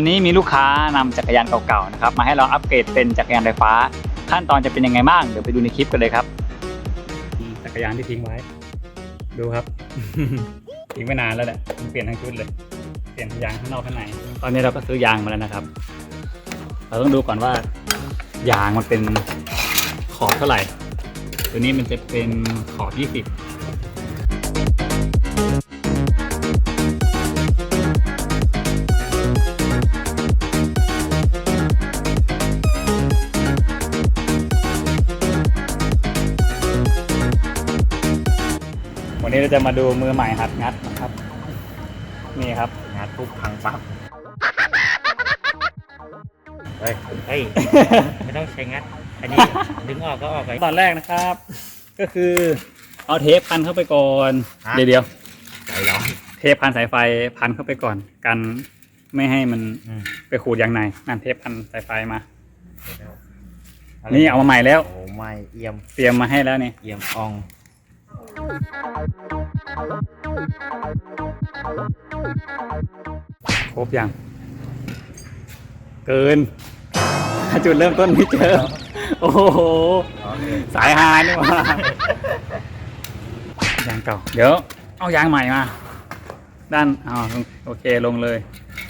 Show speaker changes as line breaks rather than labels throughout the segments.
วันนี้มีลูกค้านำจักรยานเก่าๆนะครับมาให้เราอัปเกรดเป็นจักรยานไฟฟ้า ขั้นตอนจะเป็นยังไงบ้างเดี๋ยวไปดูในคลิปกันเลยครับจักรยานที่ทิ้งไว้ ดูครับ ทิ้งไม่นานแล้วแหละเปลี่ยนทั้งชุดเลย เปลี่ยนทั้งยางข้างนอกข้างในตอนนี้เราก็ซื้อยางมาแล้วนะครับ เราต้องดูก่อนว่ายางมันเป็นขอบเท่าไหร่ ตัวนี้มันจะเป็นขอบ 20 นนี้เราจะมาดูมือใหม่หัดงัดนะครับ นี่ครับ
งัดปุ๊บพังปั๊บเฮ้ยเฮ้ยไม่ต้องใช้งัด อันนี้ดึงออกก็ออกไป
ตอนแรกนะครับ ก็คือเอาเทปพันเข้าไปก่อน
ฮะ
เดี๋ยวเดียว
ใจร้อน
เทปพันสายไฟพันเข้าไปก่อน กันไม่ให้มัน
อืม
ไปขูดยางในนั่นเทปพันสายไฟมา นี่เอามาใหม่แล้ว
โอ้ไม่เอี่ยม
เตรียมมาให้แล้วนี่
เอี่ยมออง
ครบยัง เกิน จุดเริ่มต้นไม่เจอ โอ้โห สายฮานี่หว่ายางเก่า เดี๋ยว เอายางใหม่มา ด้านอ๋อโอเคลงเลย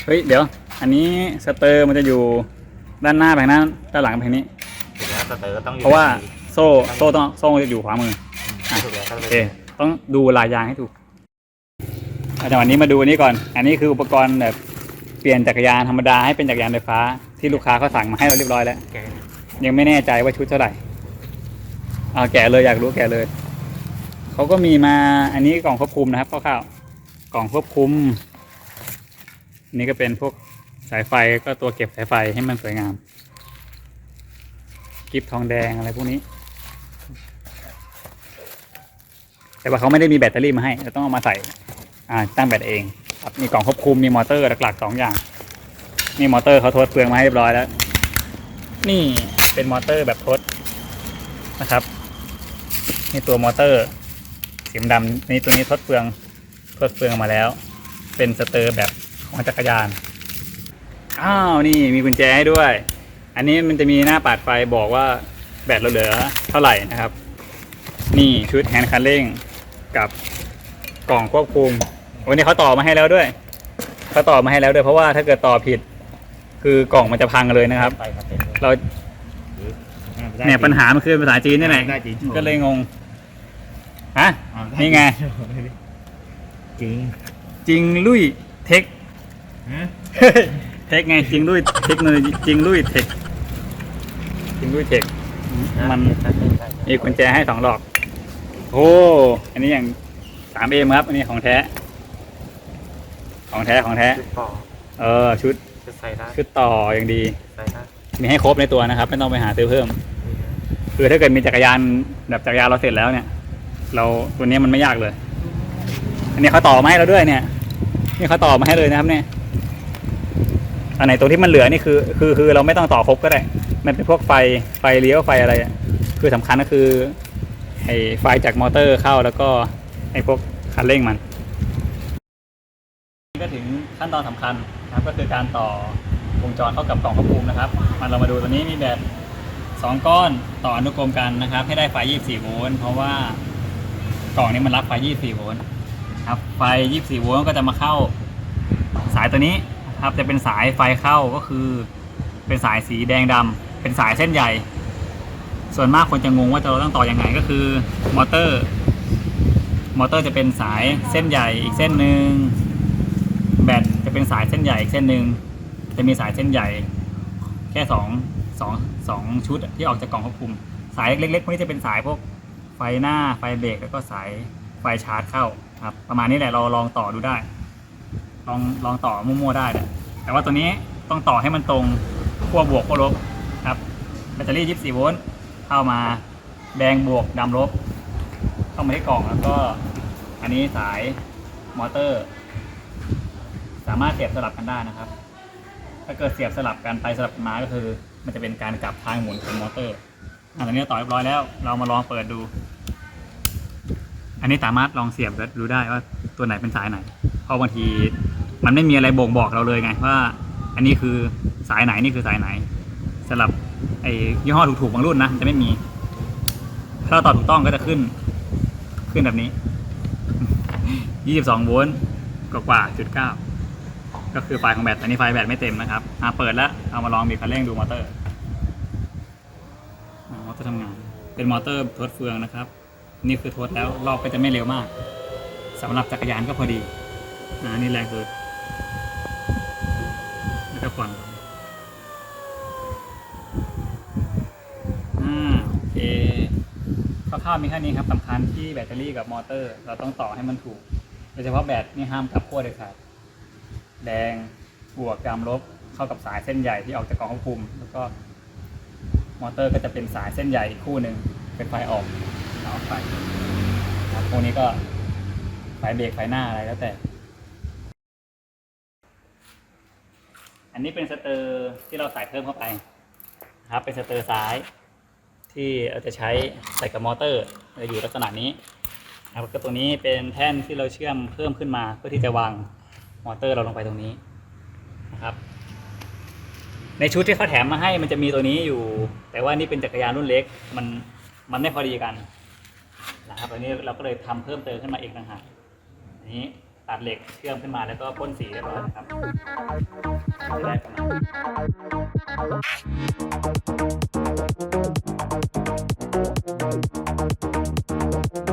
เฮ้ย เดี๋ยว อันนี้สเตอร์มันจะอยู่ด้านหน้าแผงนั้น ด้านหลังแผงนี้
ถูกแล้วสเตอร์ก็ต้องอยู่
เพราะว่า
ดี
โซ่ โซ่ต้อง โซ่จะอยู่ขวามือ
อืมถูกแล้วก็
โอ
เลย
เคต้องดูลายยางให้ถูกอาจารย์วันนี้มาดูอันนี้ก่อน อันนี้คืออุปกรณ์แบบเปลี่ยนจักรยานธรรมดาให้เป็นจักรยานไฟฟ้าที่ลูกค้าเขาสั่งมาให้เราเรียบร้อยแล้ว
แก
ยังไม่แน่ใจว่าชุดเท่าไหร่เอาแกะเลยอยากรู้แกะเลย เขาก็มีมาอันนี้กล่องควบคุมนะครับคร่าวๆกล่องควบคุมอันนี่ก็เป็นพวกสายไฟก็ตัวเก็บสายไฟให้มันสวยงาม กิฟทองแดงอะไรพวกนี้ แต่ว่าเขาไม่ได้มีแบตเตอรี่มาให้เราต้องเอามาใส่อ่าตั้งแบตเองครับมีกล่องควบคุมมีมอเตอร์หลักๆสองอย่างนี่มอเตอร์เขาทดเฟืองมาให้เรียบร้อยแล้ว นี่เป็นมอเตอร์แบบทดนะครับนี่ตัวมอเตอร์สีดำนี่ตัวนี้ทดเฟืองทดเฟืองมาแล้ว เป็นสเตอร์แบบของจักรยานอ้าวนี่มีกุญแจให้ด้วย อันนี้มันจะมีหน้าปัดไฟบอกว่าแบตเราเหลือเท่าไหร่นะครับ นี่ชุดแฮนด์คันเร่ง กับกล่องควบคุมวันนี้เขาต่อมาให้แล้วด้วยเขาต่อมาให้แล้วด้วยเพราะว่าถ้าเกิดต่อผิด คือกล่องมันจะพังเลยนะครับ
ไปครับเป็น
เราเนี่ยปัญหามันคือภาษาจีนนี่แหละ
ได้จริง
ก็เลยงงฮะ
อ่าด้
นี่ไง
จริง
จริงลุยเทค
ฮะ
เทคไงจริงลุยเทคโนโลยีจริงลุยเทคจริงลุยเทค มัน
ใช่ใช่ใช่
มีกุญแจให้สองดอก โอ้อันนี้อย่างสามเอ็มครับ อันนี้ของแท้ ของแท้ของแท้
ชุดต่อ
เออ ชุด
ชุดใส่ได้
ชุดต่ออย่างดี
ใส่ได้
มีให้ครบในตัวนะครับ ไม่ต้องไปหาซื้อเพิ่มคือถ้าเกิดมีจักรยานแบบจักรยานเราเสร็จแล้วเนี่ย เราตัวนี้มันไม่ยากเลย อันนี้เขาต่อมาให้เราด้วยเนี่ย นี่เขาต่อมาให้เลยนะครับเนี่ย อันไหนตัวที่มันเหลือนี่คือ คือคือเราไม่ต้องต่อครบก็ได้ มันเป็นพวกไฟไฟเลี้ยวไฟอะไรอะคือสำคัญก็คือ ไอไฟจากมอเตอร์เข้าแล้วก็ไอ้พวกคันเร่งมันก็ถึงขั้นตอนสำคัญนะครับก็คือการต่อวงจรเข้ากับกล่องควบคุมนะครับมันเรามาดูตัวนี้มีแบบสองก้อนต่ออนุกรมกันนะครับ ให้ได้ไฟ 24 โวลต์เพราะว่ากล่องนี้มันรับไฟ 24 โวลต์ครับไฟ 24 โวลต์ก็จะมาเข้าสายตัวนี้ครับจะเป็นสายไฟเข้าก็คือเป็นสายสีแดงดำเป็นสายเส้นใหญ่ ส่วนมากคนจะงงว่าจะเราต้องต่ออยังไงก็คือมอเตอร์ มอเตอร์จะเป็นสายเส้นใหญ่อีกเส้นหนึ่งแบตจะเป็นสายเส้นใหญ่อีกเส้นหนึ่งจะมีสายเส้นใหญ่ แค่สองสองสองชุดที่ออกจากกล่องควบคุม สายเล็กๆพวกนี้จะเป็นสายพวกไฟหน้าไฟเบรกแล้วก็สายไฟชาร์จเข้าครับ ประมาณนี้แหละเราลองต่อดูได้ ลองลองต่อมั่วๆได้แหละแต่ว่าตัวนี้ต้องต่อให้มันตรงขั้วบวกขั้วลบครับแบตเตอรี่ 24 โวลต์ เข้ามาแดงบวกดำลบ เข้ามาที่กล่องแล้วก็ อันนี้สายมอเตอร์ สามารถเสียบสลับกันได้นะครับ ถ้าเกิดเสียบสลับกันไปสลับมาก็คือ มันจะเป็นการกลับทางหมุนของมอเตอร์อะตอนนี้ต่อเรียบร้อยแล้ว เรามาลองเปิดดู อันนี้สามารถลองเสียบดูได้ว่าตัวไหนเป็นสายไหน เพราะบางทีมันไม่มีอะไรบ่งบอกเราเลยไงว่า อันนี้คือสายไหนนี่คือสายไหนสำหรับ ไอ้ยี่ห้อถูกๆบางรุ่นนะจะไม่มี ถ้าเราตอบถูกต้องก็จะขึ้น ขึ้นแบบนี้ 22 โวลต์กว่าจุดเก้าก็คือไฟของแบตอันนี้ไฟแบตไม่เต็มนะครับอ่าเปิดแล้วเอามาลองบีบคันเร่งดูมอเตอร์มอเตอร์ทำงาน เป็นมอเตอร์ทดเฟืองนะครับ นี่คือทดแล้วรอบก็จะไม่เร็วมากสำหรับจักรยานก็พอดีอ่านี่แรงสุดแล้วก็ผ่อนอ่าโอเค คร่าวๆมีแค่นี้ครับสำคัญที่แบตเตอรี่กับมอเตอร์ เราต้องต่อให้มันถูกโดยเฉพาะแบตนี่ห้ามกลับขั้วเด็ดขาดแดงบวกกำลบเข้ากับสายเส้นใหญ่ที่ออกจากกล่องควบคุม แล้วก็มอเตอร์ก็จะเป็นสายเส้นใหญ่อีกคู่หนึ่งเป็นไฟออกออกไฟครับพวกนี้ก็ไฟเบรกไฟหน้าอะไรแล้วแต่ อันนี้เป็นสเตอร์ที่เราใส่เพิ่มเข้าไป ครับเป็นสเตอร์ซ้าย ที่เราจะใช้ใส่กับมอเตอร์จะอยู่ลักษณะนี้นะครับก็ตัวนี้เป็นแท่นที่เราเชื่อมเพิ่มขึ้นมา เพื่อที่จะวางมอเตอร์เราลงไปตรงนี้นะครับ ในชุดที่เขาแถมมาให้มันจะมีตัวนี้อยู่ แต่ว่านี่เป็นจักรยานรุ่นเล็กมันมันไม่พอดีกันนะครับอันนี้เราก็เลยทำเพิ่มเติมขึ้นมาอีกต่างหากนี้ ตัดเหล็กเชื่อมขึ้นมาแล้วก็พ่นสีเรียบร้อยนะครับจะได้ประมาณนี้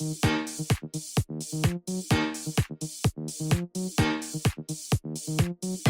Thank you.